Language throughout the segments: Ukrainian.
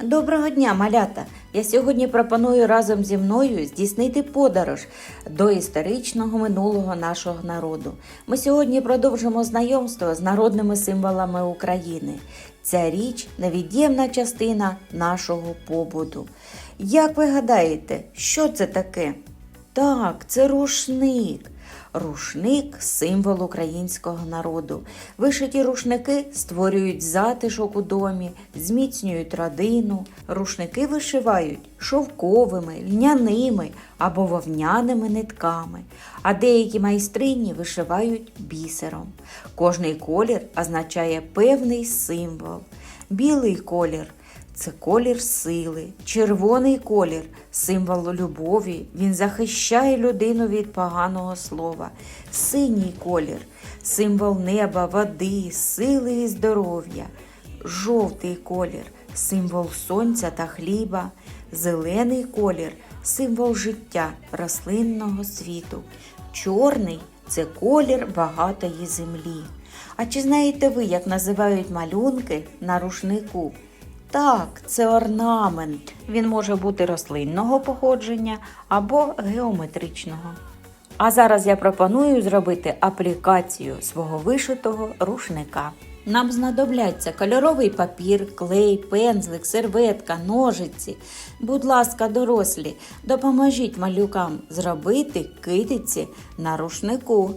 Доброго дня, малята! Я сьогодні пропоную разом зі мною здійснити подорож до історичного минулого нашого народу. Ми сьогодні продовжимо знайомство з народними символами України. Ця річ невід'ємна частина нашого побуту. Як ви гадаєте, що це таке? Так, це рушник. Рушник символ українського народу. Вишиті рушники створюють затишок у домі, зміцнюють родину. Рушники вишивають шовковими, льняними або вовняними нитками, а деякі майстрині вишивають бісером. Кожний колір означає певний символ. Білий колір це колір сили, червоний колір символ любові. Він захищає людину від поганого слова. Синій колір символ неба, води, сили і здоров'я. Жовтий колір символ сонця та хліба. Зелений колір символ життя рослинного світу. Чорний це колір багатої землі. А чи знаєте ви, як називають малюнки на рушнику? Так, це орнамент. Він може бути рослинного походження або геометричного. А зараз я пропоную зробити аплікацію свого вишитого рушника. Нам знадобляться кольоровий папір, клей, пензлик, серветка, ножиці. Будь ласка, дорослі, допоможіть малюкам зробити китиці на рушнику.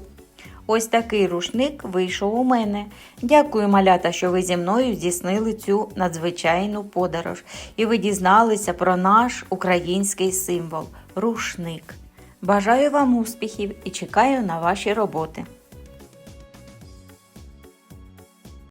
Ось такий рушник вийшов у мене. Дякую, малята, що ви зі мною здійснили цю надзвичайну подорож. І ви дізналися про наш український символ рушник. Бажаю вам успіхів і чекаю на ваші роботи.